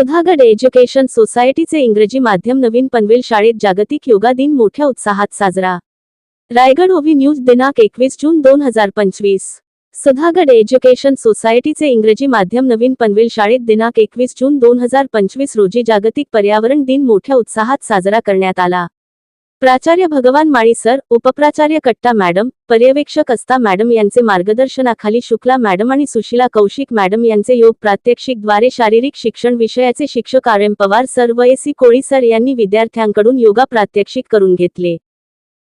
Sudhagad education सोसायटीचे इंग्रजी माध्यम नवीन पनवेल शाळेत जागतिक योगा दिन मोठ्या उत्साहात साजरा. रायगड ओव्ही न्यूज दिनांक एकवीस जून दोन हजार पंचवीस. सुधागड एज्युकेशन सोसायटीचे इंग्रजी माध्यम नवीन पनवेल शाळेत दिनांक एकवीस जून दोन हजार पंचवीस रोजी जागतिक पर्यावरण दिन मोठ्या उत्साहात साजरा करण्यात आला. प्राचार्य भगवान माळी सर उपप्राचार्य कट्टा मॅडम पर्यवेक्षक असता मॅडम यांचे मार्गदर्शनाखाली शुक्ला मॅडम आणि सुशीला कौशिक मॅडम यांचे योग प्रात्यक्षिकद्वारे शारीरिक शिक्षण विषयाचे शिक्षक आर एम पवार सर व एसी कोळी सर यांनी विद्यार्थ्यांकडून योगा प्रात्यक्षिक करून घेतले.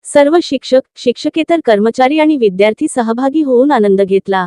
सर्व शिक्षक शिक्षकेतर कर्मचारी आणि विद्यार्थी सहभागी होऊन आनंद घेतला.